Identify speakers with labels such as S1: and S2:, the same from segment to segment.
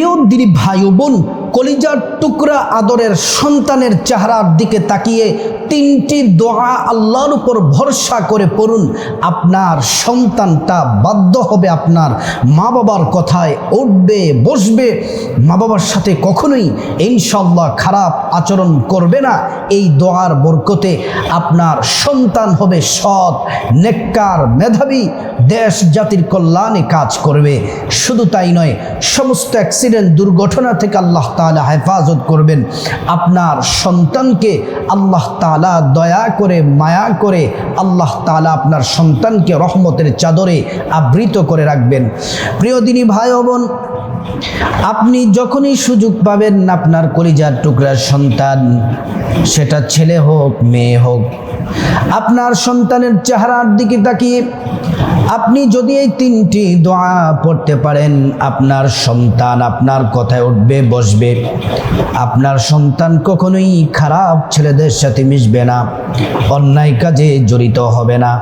S1: প্রিয় দিদি ভাই বোন কলিজার টুকরা আদরের সন্তানের চেহারার দিকে তাকিয়ে তিনটি দোয়া আল্লাহর উপর ভরসা করে পড়ুন, আপনার সন্তানটা বাধ্য হবে আপনার মা বাবার কথায় উঠবে, বসবে। মা বাবার সাথে কখনোই ইনশাল্লাহ খারাপ আচরণ করবে না। এই দোয়ার বরকতে আপনার সন্তান হবে সৎ, নেককার মেধাবী, দেশ জাতির কল্যাণে কাজ করবে। শুধু তাই নয়, সমস্ত অ্যাক্সিডেন্ট, দুর্ঘটনা থেকে আল্লাহ তাআলা হেফাজত করবেন। আপনার সন্তানকে আল্লাহ তালা দয়া করে, মায়া করে আল্লাহ তালা আপনার সন্তানকে রহমতের চাদরে আবৃত করে রাখবেন। প্রিয় দিনী ভাই বোন আপনি যখনই সুযোগ পাবেন আপনার কলিজার টুকরার সন্তান, সেটা ছেলে হোক, মেয়ে হোক, আপনার সন্তানের চেহারার দিকে তাকিয়ে আপনি যদি এই তিনটি দোয়া পড়তে পারেন, আপনার সন্তান আপনার কথায় উঠবে, বসবে। আপনার সন্তান কখনোই খারাপ ছেলেদের সাথে মিশবে না, অন্যায় কাজে জড়িত হবে না।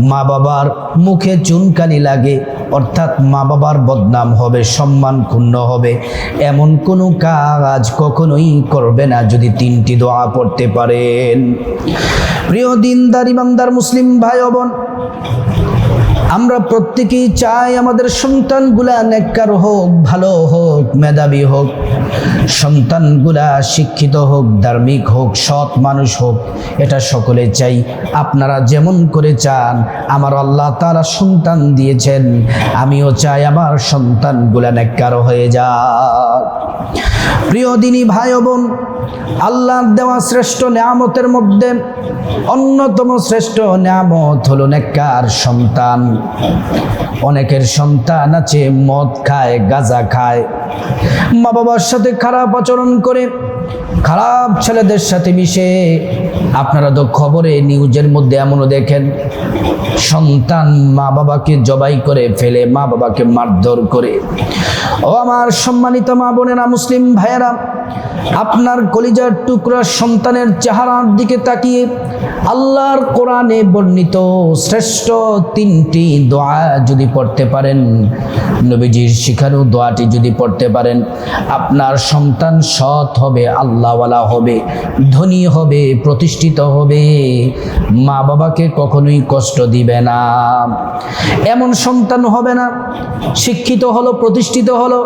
S1: মা বাবার মুখে চুনকানি লাগে, অর্থাৎ মা বাবার বদনাম হবে, সম্মান ক্ষুণ্ণ হবে। এমন কোনো কাজ কখনোই করবে না যদি তিনটি দোয়া পড়তে পারেন। প্রিয় দিনদার, ইমানদার, মুসলিম ভাই বোন, আমরা প্রত্যেকেই চাই আমাদের সন্তানগুলা নেককার হোক, ভালো হোক, মেধাবী হোক, সন্তানগুলা শিক্ষিত হোক, ধার্মিক হোক, সৎ মানুষ হোক, এটা সকলে চাই। আপনারা যেমন করে চান আমার আল্লাহ তারা সন্তান দিয়েছেন। আমিও চাই আমার সন্তান সন্তানগুলা নেককার হয়ে যাক। প্রিয় দিনী ভাই বোন, আল্লাহর দেওয়া শ্রেষ্ঠ নিয়ামতের মধ্যে অন্যতম শ্রেষ্ঠ নিয়ামত হলো নেককার সন্তান। অনেকের সন্তান আছে, মদ খায়, গাঁজা খায়। মা বাবার সাথে খারাপ আচরণ করে খারাপ ছেলেদের সাথে মিশে আপনারা তো খবরে, নিউজের মধ্যে এমনও দেখেন, সন্তান মা বাবাকে জবাই করে ফেলে মা বাবাকে মারধর করে। ও আমার সম্মানিত মা বোনেরা মুসলিম ভাইয়েরা আপনার কলিজার টুকরা সন্তানের চেহারার দিকে তাকিয়ে আল্লাহর কোরআনে বর্ণিত শ্রেষ্ঠ তিনটি দোয়া যদি পড়তে পারেন, নবীজির শিখানো দোয়াটি যদি পড়তে পারেন, আপনার সন্তান সৎ হবে, আল্লাহওয়ালা হবে, ধনী হবে, প্রতিষ্ঠিত হবে মা বাবাকে কখনোই কষ্ট দিবে না। এমন সন্তান হবে না, শিক্ষিত হলো, প্রতিষ্ঠিত হলো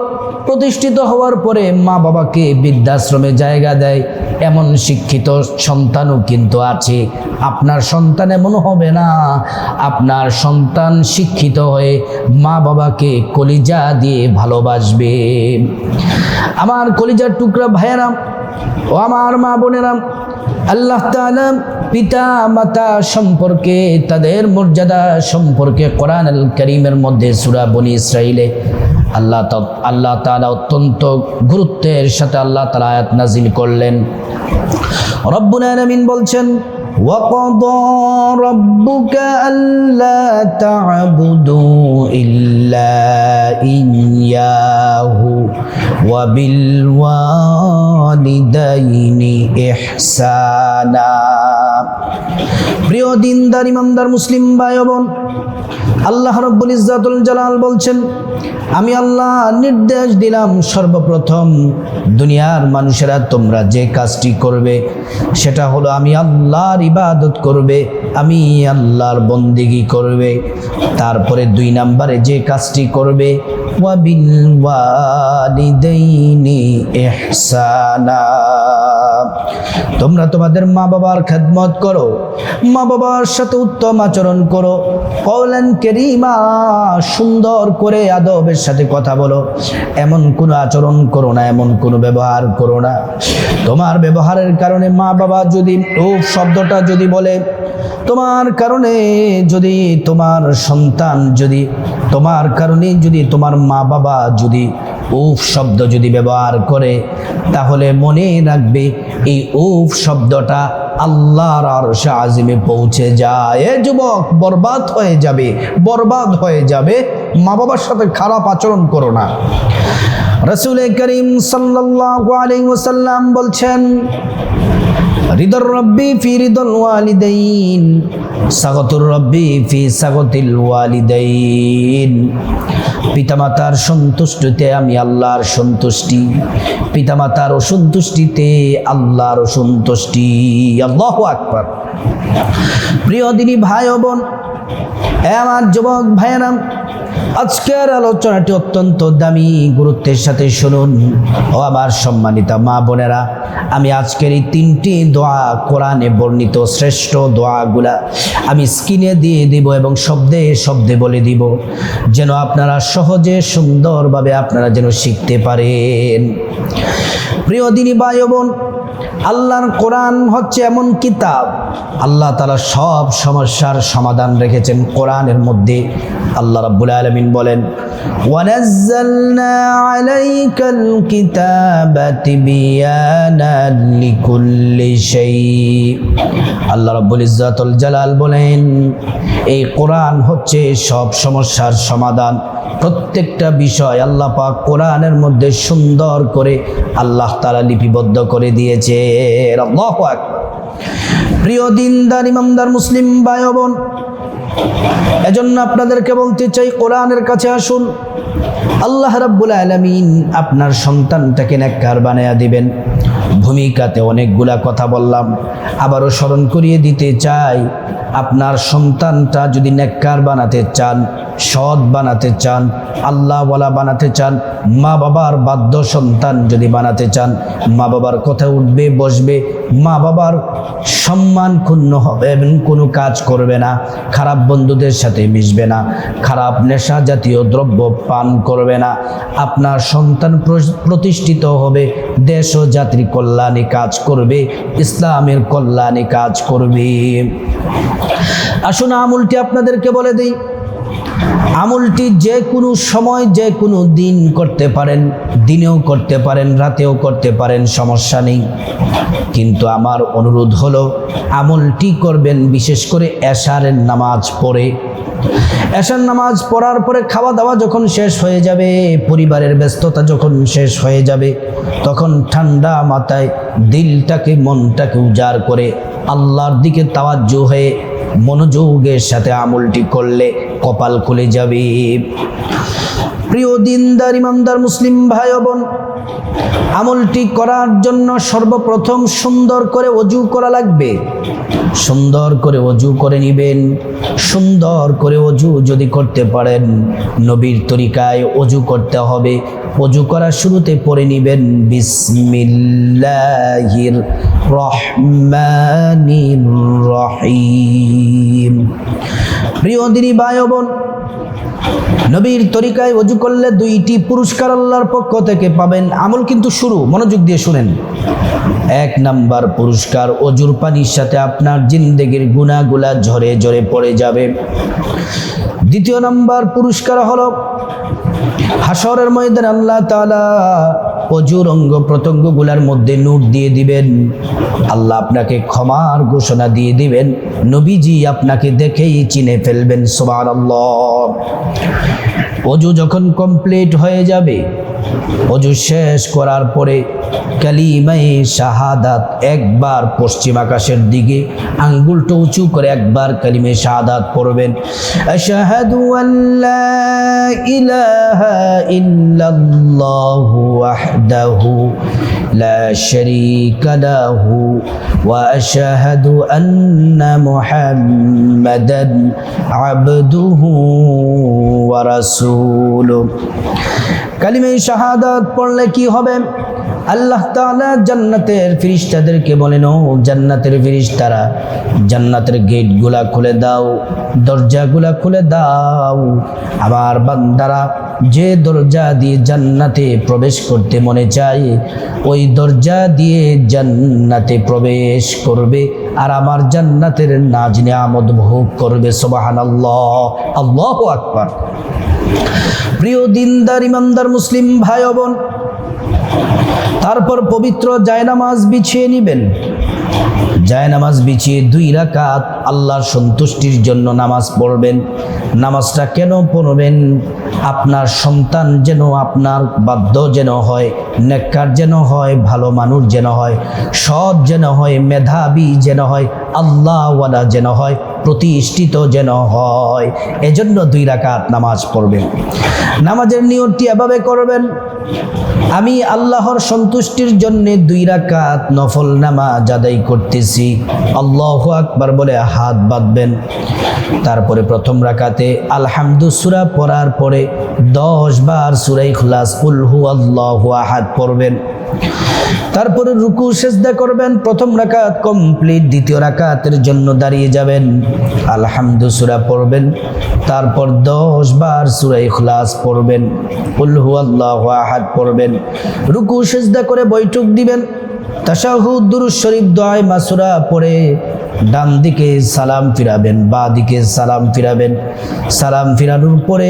S1: প্রতিষ্ঠিত হওয়ার পরে মা বাবাকে বৃদ্ধাশ্রমে জায়গা দেয়। এমন শিক্ষিত সন্তানও কিন্তু আছে। আপনার সন্তান এমন হবে না, আপনার সন্তান শিক্ষিত হয়ে মা বাবাকে কলিজা দিয়ে ভালোবাসবে। আমার কলিজার টুকরা ভাইয়েরা, ও আমার মা বোনেরা, আল্লাহ তাআলা পিতা, মাতা সম্পর্কে, তাদের মর্যাদা সম্পর্কে কোরআন আল করিমের মধ্যে সুরা বনি ইসরাইলে আল্লাহ আল্লাহ তালা অত্যন্ত গুরুত্বের সাথে আল্লাহ তালা আয়াত নাজিল করলেন। রব্বুল আলমিন বলছেন وقضى ربك ألا تعبدوا إلا إياه وبالوالدين إحسانا প্রিয় দিনদার ইমানদার মুসলিম ভাই ও বোন আল্লাহ রব্বুল ইজ্জাতুল জালাল বলছেন আমি আল্লাহ নির্দেশ দিলাম সর্বপ্রথম দুনিয়ার মানুষেরা তোমরা যে কাজটি করবে সেটা হলো আমি আল্লাহর ইবাদত করবে, আমি আল্লাহর বন্দিগি করবে। তারপরে দুই নাম্বারে যে কাজটি করবে তোমরা তোমাদের মা বাবার খেদমত করো মা বাবার সাথে উত্তম আচরণ করো কৌলেন কেরিমা, সুন্দর করে আদবের সাথে কথা বলো। এমন কোনো আচরণ করো না, এমন কোনো ব্যবহার করো না। তোমার ব্যবহারের কারণে মা বাবা যদি ও শব্দটা যদি বলে, তোমার কারণে যদি তোমার সন্তান যদি, তোমার কারণে যদি তোমার মা বাবা যদি উফ শব্দ যদি ব্যবহার করে, তাহলে মনে রাখবে এই উফ শব্দটা আল্লাহর আরশে আজিমে পৌঁছে যায়। এ যুবক, বরবাদ হয়ে যাবে, বরবাদ হয়ে যাবে। মা বাবার সাথে খারাপ আচরণ করো না। রসুল করিম আলাইহি ওয়াসাল্লাম বলছেন রিদর রব্বি ফি রিদল ওয়ালিদাইন সাগতুর রব্বি ফি সাগতিল ওয়ালিদাইন। পিতামাতার সন্তুষ্টিতে আমি আল্লাহর সন্তুষ্টি, পিতামাতার অসন্তুষ্টিতে আল্লাহর অসন্তুষ্টি আল্লাহ আকবার। প্রিয় দিনী ভাই বোন আমার যুবক ভাইয়েরাম আজকের আলোচনাটি অত্যন্ত দামি, গুরুত্বের সাথে শুনুন। ও আমার সম্মানিতা মা বোনেরা, আমি আজকের এই তিনটি দোয়া কোরআনে বর্ণিত শ্রেষ্ঠ দোয়াগুলা আমি স্ক্রিনে দিয়ে দিব এবং শব্দে শব্দে বলে দিব, যেন আপনারা সহজে, সুন্দরভাবে আপনারা যেন শিখতে পারেন। প্রিয় দিনী ভাই বোন আল্লাহর কোরআন হচ্ছে এমন কিতাব। আল্লাহ তালা সব সমস্যার সমাধান রেখেছেন কোরআনের মধ্যে। আল্লাহ রাব্বুল আলমিন বলেন শাই আল্লাহ রাব্বুল ইজ্জাতুল জালাল বলেন, এই কোরআন হচ্ছে সব সমস্যার সমাধান। প্রত্যেকটা বিষয় আল্লাহ পাক কোরআনের মধ্যে সুন্দর করে আল্লাহ তালা লিপিবদ্ধ করে দিয়েছে। প্রিয় দিনদার, ইমামদার, মুসলিম ভাই ও বোন এজন্য আপনাদেরকে বলতে চাই, কোরআনের কাছে আসুন। আল্লাহ রাব্বুল আলামিন আপনার সন্তানটাকে নেককার বানায়া দিবেন। ভূমিকাতে অনেকগুলা কথা বললাম, আবারও স্মরণ করিয়ে দিতে চাই, আপনার সন্তানটা যদি নেককার বানাতে চান, সৎ বানাতে চান, আল্লাহওয়ালা বানাতে চান মা বাবার বাধ্য সন্তান যদি বানাতে চান মা বাবার কথা উঠবে, বসবে মা বাবার সম্মান ক্ষুণ্ণ হবে এবং কোনো কাজ করবে না, খারাপ বন্ধুদের সাথে মিশবে না, খারাপ নেশা জাতীয় দ্রব্য পান করবে না, আপনার সন্তান প্রতিষ্ঠিত হবে, দেশ ও জাতির কল্যাণে কাজ করবে ইসলামের কল্যাণে কাজ করবে। আসুন আমুলটি আপনাদেরকে বলে দিই। আমলটি যে কোনো সময়, যে কোনো দিন করতে পারেন, দিনেও করতে পারেন, রাতেও করতে পারেন, সমস্যা নেই। কিন্তু আমার অনুরোধ হলো, আমলটি করবেন, বিশেষ করে এশারের নামাজ পড়ে। এশার নামাজ পড়ার পরে খাওয়া দাওয়া যখন শেষ হয়ে যাবে, পরিবারের ব্যস্ততা যখন শেষ হয়ে যাবে, তখন ঠান্ডা মাথায় দিলটাকে, মনটাকে উজাড় করে আল্লাহর দিকে তাওয়াজ্জ হয়ে মনোযোগের সাথে আমলটি করলে কপাল খুলে যাবে। প্রিয় দিনদার ইমানদার মুসলিম ভাই বোন, আমলটি করার জন্য সর্বপ্রথম সুন্দর করে অজু করা লাগবে। সুন্দর করে অজু করে নিবেন। সুন্দর করে অজু যদি করতে পারেন, নবীর তরিকায় অজু করতে হবে। অজু করার শুরুতে পড়ে নিবেন, বিসমিল্লাহির রহমানির রহিম। প্রিয় দিনী ভাই বোন, নবীর তরিকায় অজু করলে দুইটি পুরস্কার আল্লাহর পক্ষ থেকে পাবেন। আমল কিন্তু শুরু, মনোযোগ দিয়ে শুনেন। এক নাম্বার পুরস্কার, অজুর পানির সাথে আপনার জিন্দেগির গুণাগুলা ঝরে ঝরে পড়ে যাবে। দ্বিতীয় নাম্বার পুরস্কার হল হাসরের ময়দান আল্লাহ তাআলা অজুর অঙ্গ প্রত্যঙ্গগুলার মধ্যে নূর দিয়ে দিবেন। আল্লাহ আপনাকে ক্ষমার ঘোষণা দিয়ে দিবেন। নবীজি আপনাকে দেখেই চিনে ফেলবেন, সুবহানাল্লাহ। অজু যখন কমপ্লিট হয়ে যাবে অজু শেষ করার পরে কালিমাই শাহাদাত একবার পশ্চিম আকাশের দিকে আঙ্গুলটা উঁচু করে একবার কালিমে শাহাদাত পড়বেন। আশহাদু আল্লা ইলাহা ইল্লাল্লাহু ওয়াহদাহু লা শারীকা লাহু ওয়া আশহাদু আন্না মুহাম্মাদান আবদুহু ওয়া রাসূলুহু। কালিমে শাহাদাত পড়লে কি হবে? আল্লাহ তাআলা জান্নাতের ফিরিস্তাদেরকে বলেন, ও জান্নাতের ফিরিস্তারা, জান্নাতের গেটগুলা খুলে দাও, দরজাগুলা খুলে দাও। আমার বান্দারা যে দরজা দিয়ে জান্নাতে প্রবেশ করতে মনে চায়, ওই দরজা দিয়ে জান্নাতে প্রবেশ করবে। আর আমার জান্নাতের নাজ নিয়ামত ভোগ করবে, সুবহানাল্লাহ। আল্লাহু আকবার। প্রিয় দিনদার, ইমানদার মুসলিম ভাই বোন তারপর পবিত্র জায়নামাজ বিছিয়ে নিবেন। জায়নামাজ বিছিয়ে দুই রাকাত আল্লাহর সন্তুষ্টির জন্য নামাজ পড়বেন। নামাজটা কেন পড়বেন? আপনার সন্তান যেন আপনার বাধ্য যেন হয়, নেককার যেন হয়, ভালো মানুষ যেন হয়, সৎ যেন হয়, মেধাবী যেন হয়, আল্লাহওয়ালা যেন হয় প্রতিষ্ঠিত যেন হয়। এজন্য দুই রাকাত নামাজ পড়বেন। নামাজের নিয়তটি এভাবে করবেন, আমি আল্লাহর সন্তুষ্টির জন্য দুই রাকাত নফল নামাজ আদায় করতেছি। আল্লাহ আকবার বলে হাত বাঁধবেন। তারপরে প্রথম রাকাতে আলহামদু সুরা পড়ার পরে দশ বার সুরাই খুলাস উলহু আল্লাহ আহাদ পড়বেন। তারপরে রুকু, সেজদা করবেন, প্রথম রাকাত কমপ্লিট দ্বিতীয় রাকাতের জন্য দাঁড়িয়ে যাবেন। আলহামদু সুরা পড়বেন। তারপর দশ বার সুরাই খুলাস পড়বেন। উল্হু আল্লাহ আহাদ পড়বেন। রুকু, সেজদা করে বৈঠক দিবেন। তাশাহুদ দুরুজ শরীফ, দোয়ায় মাসুরা পড়ে ডান দিকে সালাম ফিরাবেন, বা দিকে সালাম ফিরাবেন। সালাম ফিরানোর পরে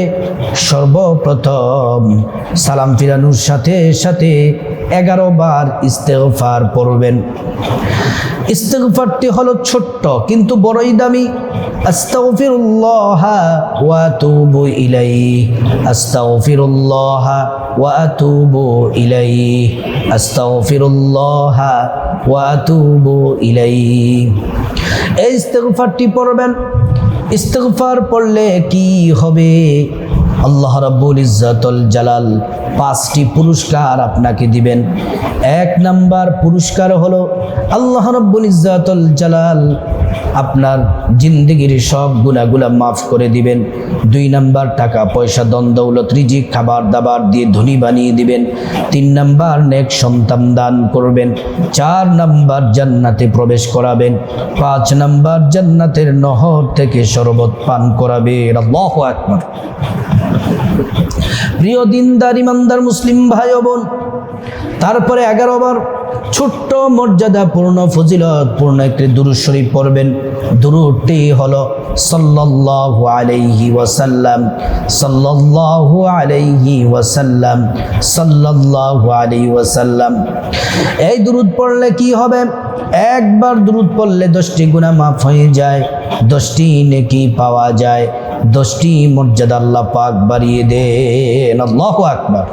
S1: সর্বপ্রথম সালাম ফিরানোর সাথে সাথে এগারো বার ইস্তেগফার পড়বেন। ইস্তেগফারটি হলো ছোট্ট, কিন্তু বড়ই দামি। আস্তাগফিরুল্লাহ ওয়া আস্তাগফিরুল্লাহ ওয়া আস্তাগফিরুল্লাহ ওয়া এই পড়বেন। ইস্তেগফার পড়লে কি হবে? আল্লাহ রাব্বুল ইজ্জাতুল জালাল পাঁচটি পুরস্কার আপনাকে দিবেন। এক নাম্বার পুরস্কার হলো আল্লাহ রাব্বুল ইজ্জাতুল জালাল আপনার জিন্দগির সব গুণাগুলা মাফ করে দিবেন। দুই নাম্বার টাকা, পয়সা দ্বন্দ্বৌলত রিজিক, খাবার দাবার দিয়ে ধনী বানিয়ে দিবেন। তিন নাম্বার নেক সন্তান দান করবেন। চার নাম্বার জান্নাতে প্রবেশ করাবেন। পাঁচ নাম্বার জান্নাতের নহর থেকে শরবত পান আকবার। প্রিয় দিনদার ইমানদার মুসলিম ভাই বোন, তারপরে এগারো বার ছোট্ট মর্যাদাপূর্ণ, ফজিলতপূর্ণ একটি দুরুদ শরীফ পড়বেন। দুরুদটি হলো সাল্লাল্লাহু আলাইহি ওয়াসাল্লাম, সাল্লাল্লাহু আলাইহি ওয়াসাল্লাম, সাল্লাল্লাহু আলাইহি ওয়াসাল্লাম। এই দুরুদ পড়লে কি হবে? একবার দুরুদ পড়লে দশটি গুনাহ মাফ হয়ে যায়, দশটি নেকি পাওয়া যায়। দশটি মর্যাদা আল্লাহ পাক বাড়িয়ে দেন। আল্লাহ আকবার।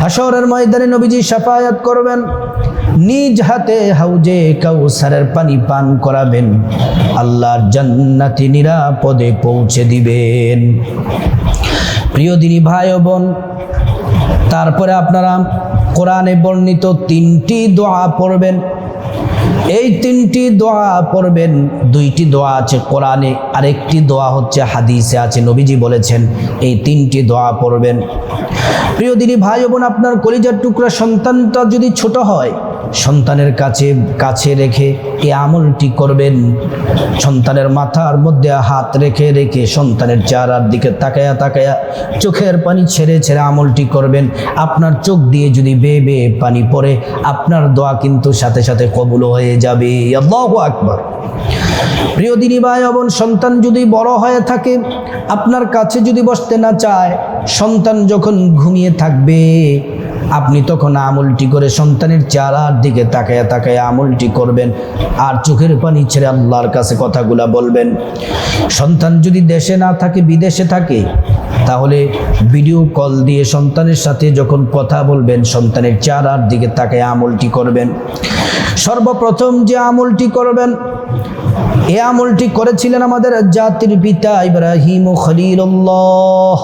S1: হাসরের ময়দানে নবীজি সাফায়াত করবেন। নিজ হাতে হাউজে কাউসারের পানি পান করাবেন। আল্লাহর জান্নাতি নিরাপদে পৌঁছে দিবেন। প্রিয় দিনী ভাই ও বোন, তারপরে আপনারা কোরআনে বর্ণিত তিনটি দোয়া পড়বেন। এই তিনটি দোয়া পড়বেন, দুইটি দোয়া আছে কোরআনে, আরেকটি দোয়া হচ্ছে হাদিসে আছে, নবীজি বলেছেন, এই তিনটি দোয়া পড়বেন। প্রিয় দিদি ভাই বোন, আপনার কলিজার টুকরা সন্তানটা যদি ছোট হয় সন্তানের কাছে কাছে রেখে এই আমলটি করবেন। সন্তানের মাথার মধ্যে হাত রেখে রেখে সন্তানের চেহারার দিকে তাকায়া তাকায়া চোখের পানি ছেড়ে ছেড়ে আমলটি করবেন। আপনার চোখ দিয়ে যদি বেয়ে বেয়ে পানি পড়ে, আপনার দোয়া কিন্তু সাথে সাথে কবুল হয়ে যাবে। আকবার। প্রিয় দিনী ভাই বোন, সন্তান যদি বড় হয়ে থাকে, আপনার কাছে যদি বসতে না চায়, সন্তান যখন ঘুমিয়ে থাকবে আপনি তখন আমলটি করে সন্তানের চেহারার দিকে তাকায়া তাকায়া আমলটি করবেন আর চোখের পানি ছেড়ে আল্লাহর কাছে কথাগুলা বলবেন। সন্তান যদি দেশে না থাকে, বিদেশে থাকে, তাহলে ভিডিও কল দিয়ে সন্তানের সাথে যখন কথা বলবেন, সন্তানের চেহারার দিকে তাকায় আমলটি করবেন। সর্বপ্রথম যে আমলটি করবেন, এ আমলটি করেছিলেন আমাদের জাতির পিতা ইব্রাহিম খলিল্লাহ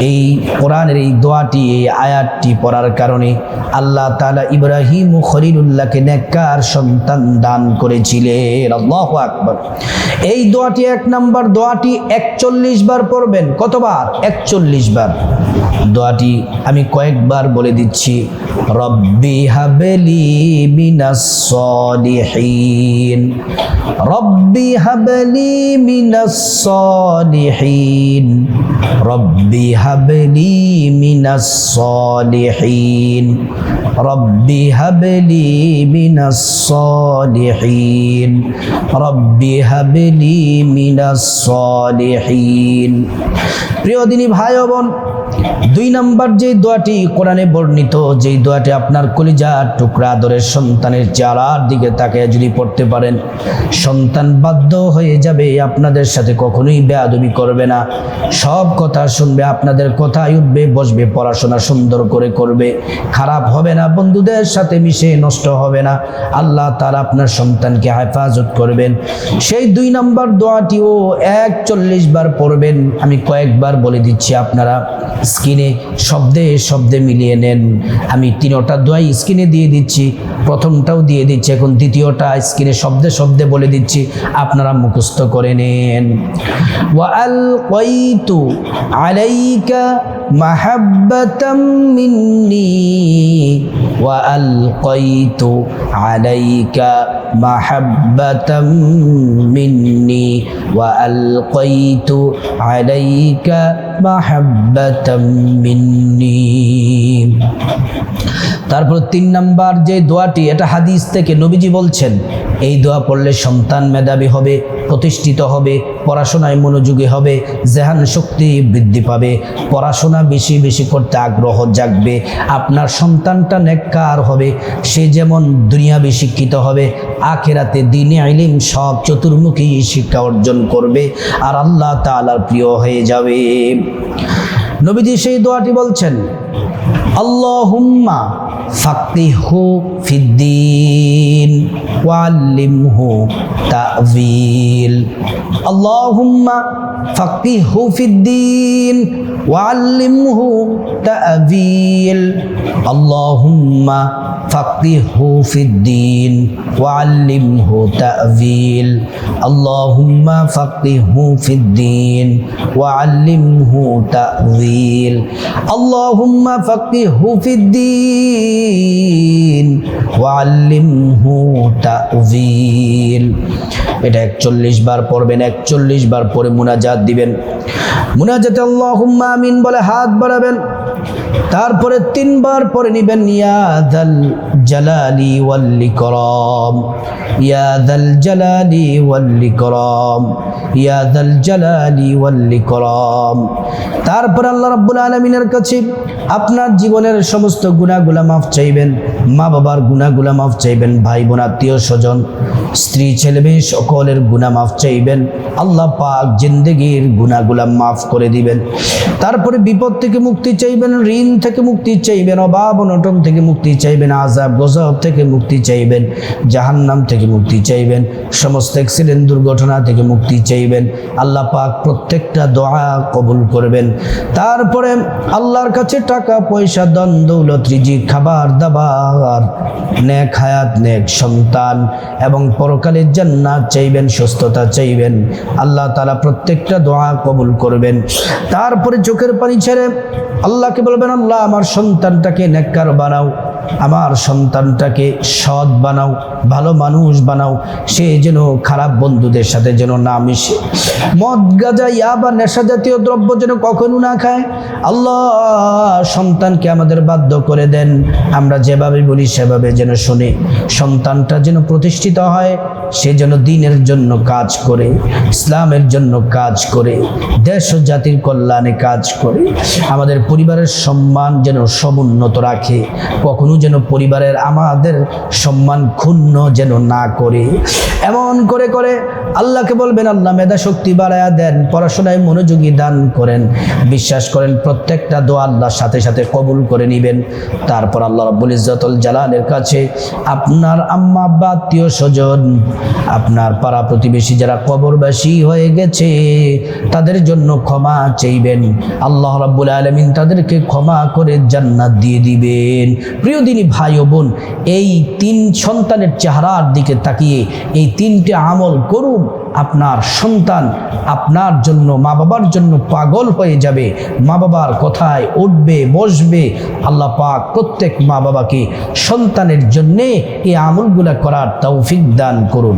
S1: এই কোরআনের এই দোয়াটি, এই আয়াতটি পড়ার কারণে আল্লাহ তালা ইব্রাহিম ও খলিলুল্লাহকে নেককার সন্তান দান করেছিলেন। আল্লাহ আকবর। এই দোয়াটি এক নম্বর, দোয়াটি একচল্লিশ বার পড়বেন। কতবার? একচল্লিশ বার। দোয়াটি আমি কয়েকবার বলে দিচ্ছি। রব্বি হাবেলি মিনাস সলিহিন। রব্বি হাবেলি মিনাস সলিহিন রব্বি হাবলি মিনাস সলিহিন, রব্বি হাবলি মিনাস সলিহিন, রব্বি হাবলি মিনাস সলিহিন। প্রিয় দিনী ভাই বোন, দুই নম্বর যে দোয়াটি কোরআনে বর্ণিত, যেই দোয়াটি আপনার কলিজা টুকরা আদরের সন্তানের চেহারার দিকে তাকে যদি পড়তে পারেন, সন্তান বাধ্য হয়ে যাবে আপনাদের সাথে কখনোই বেয়াদবি করবে না। সব কথা শুনবে, আপনাদের কথাই উঠবে, বসবে, পড়াশোনা সুন্দর করে করবে। খারাপ হবে না, বন্ধুদের সাথে মিশে নষ্ট হবে না। আল্লাহ তার আপনার সন্তানকে হেফাজত করবেন। সেই দুই নম্বর দোয়াটিও একচল্লিশ বার পড়বেন। আমি কয়েকবার বলে দিচ্ছি, আপনারা স্ক্রিনে শব্দে শব্দে মিলিয়ে নেন। আমি তিনটা দোয়াই স্ক্রিনে দিয়ে দিচ্ছি, প্রথমটাও দিয়ে দিচ্ছি, এখন দ্বিতীয়টা স্ক্রিনে শব্দে শব্দে বলে দিচ্ছি, আপনারা মুখস্থ করে নেন। ওয়াল عليك محبة مني وألقيت عليك محبة مني وألقيت عليك محبة مني তারপর তিন নাম্বার যে দোয়াটি এটা হাদিস থেকে নবীজি বলছেন এই দোয়া পড়লে সন্তান মেধাবী হবে, প্রতিষ্ঠিত হবে, পড়াশোনায় মনোযোগী হবে জেহান শক্তি বৃদ্ধি পাবে, পড়াশোনা বেশি বেশি করতে আগ্রহ জাগবে, আপনার সন্তানটা নেককার হবে, সে যেমন দুনিয়াবি শিক্ষিত হবে, আখেরাতে দিনে আইলিম সব চতুর্মুখী শিক্ষা অর্জন করবে আর আল্লাহ তাআলার প্রিয় হয়ে যাবে। নবীজি সেই দোয়াটি বলছেন, আল্লাহুম্মা ফাক্তিহু ফিদ্দিন ওয়াল্লিমহু তাবিল আল্লাহুম্মা ফাক্তিহু ফিদ্দিন ওয়াল্লিমহু তাবিল আল্লাহুম্মা ফাক্তিহু ফিদ্দিন ওয়াল্লিমহু তাবিল আল্লাহুম্মা ফাক্তিহু ফিদ্দিন ওয়াল্লিমহু তাবিল আল্লাহুম্মা ফাক্তিহু ফিদ্দিন ওয়াল্লিমহু তাবিল এটা একচল্লিশ বার পড়বেন, একচল্লিশ বার পরে মুনাজাত দিবেন। মুনাজাতে আল্লাহুম্মা আমিন বলে হাত বাড়াবেন। তারপরে তিনবার পরে নিবেন ইয়াদাল জালালি ওয়াল্লি করম ইয়াদাল জালালি ওয়াল্লি করম ইয়াদাল জালালি ওয়াল্লি করম তারপর আল্লাহ রাব্বুল আলমিনের কাছে আপনার জীবনের সমস্ত গুণাগুলা মাফ চাইবেন, মা বাবার গুণাগুলা মাফ চাইবেন, ভাই বোন, আত্মীয় স্বজন, স্ত্রী, ছেলে মেয়ে সকলের গুণা মাফ চাইবেন, আল্লাহ পাক জিন্দগির গুণাগুলা মাফ করে দিবেন। তারপরে বিপদ থেকে মুক্তি চাইবেন, ঋণ থেকে মুক্তি চাইবেন, অভাব অনটন থেকে মুক্তি চাইবেন আজাব গজব থেকে মুক্তি চাইবেন, জাহান্নাম থেকে মুক্তি চাইবেন, সমস্ত অ্যাক্সিডেন্ট দুর্ঘটনা থেকে মুক্তি চাইবেন, আল্লাহ পাক প্রত্যেকটা দোয়া কবুল করবেন। তারপরে আল্লাহর কাছে টাকা, পয়সা দন দৌলত রিজি খাবার, দাবার, নেক হায়াত, নেক সন্তান এবং পরকালের জান্নাত চাইবেন, সুস্থতা চাইবেন, আল্লাহ তালা প্রত্যেকটা দোয়া কবুল করবেন। তারপরে চোখের পানি ছেড়ে আল্লাহকে বলবেন আল্লাহ আমার সন্তানটাকে নেককার বানাও। আমার সন্তানটাকে সৎ বানাও, ভালো মানুষ বানাও, সে যেন খারাপ বন্ধুদের সাথে যেন না মিশে। মদ, গাজা ইয়া বা নেশা জাতীয় দ্রব্য যেন কখনো না খায়। আল্লাহ সন্তানকে আমাদের বাধ্য করে দেন। আমরা যেভাবে বলি সেভাবে যেন শুনে। সন্তানটা যেন প্রতিষ্ঠিত হয়, সে যেন দিনের জন্য কাজ করে, ইসলামের জন্য কাজ করে, দেশ ও জাতির কল্যাণে কাজ করে। আমাদের পরিবারের সম্মান যেন সমুন্নত রাখে। কখনো যেন পরিবারের আমাদের সম্মান ক্ষুণ্ণ যেন না করে। এমন করে করে আল্লাহকে বলবেন, আল্লাহ মেধা শক্তি বাড়ায়া দেন, পড়াশোনায় মনোযোগী দান করেন। বিশ্বাস করেন, প্রত্যেকটা দোয়া আল্লাহর সাথে সাথে কবুল করে নেবেন। তারপর আল্লাহ রব্বুল ইজ্জতুল জালালের কাছে, আপনার আম্মা আব্বা, আত্মীয় স্বজন, আপনার পাড়া প্রতিবেশী যারা কবরবাসী হয়ে গেছে, তাদের জন্য ক্ষমা চাইবেন। আল্লাহ রাব্বুল আলমিন তাদেরকে ক্ষমা করে জান্নাত দিয়ে দিবেন। প্রিয় দিনী ভাই ও বোন, এই তিন সন্তানের চেহারার দিকে তাকিয়ে এই তিনটে আমল করুন, আপনার সন্তান আপনার জন্য মা বাবার জন্য পাগল হয়ে যাবে। মা বাবার কথায় উঠবে, বসবে, আল্লাহ পাক প্রত্যেক মা বাবাকে সন্তানের জন্যে এই আমলগুলো করার তৌফিক দান করুন।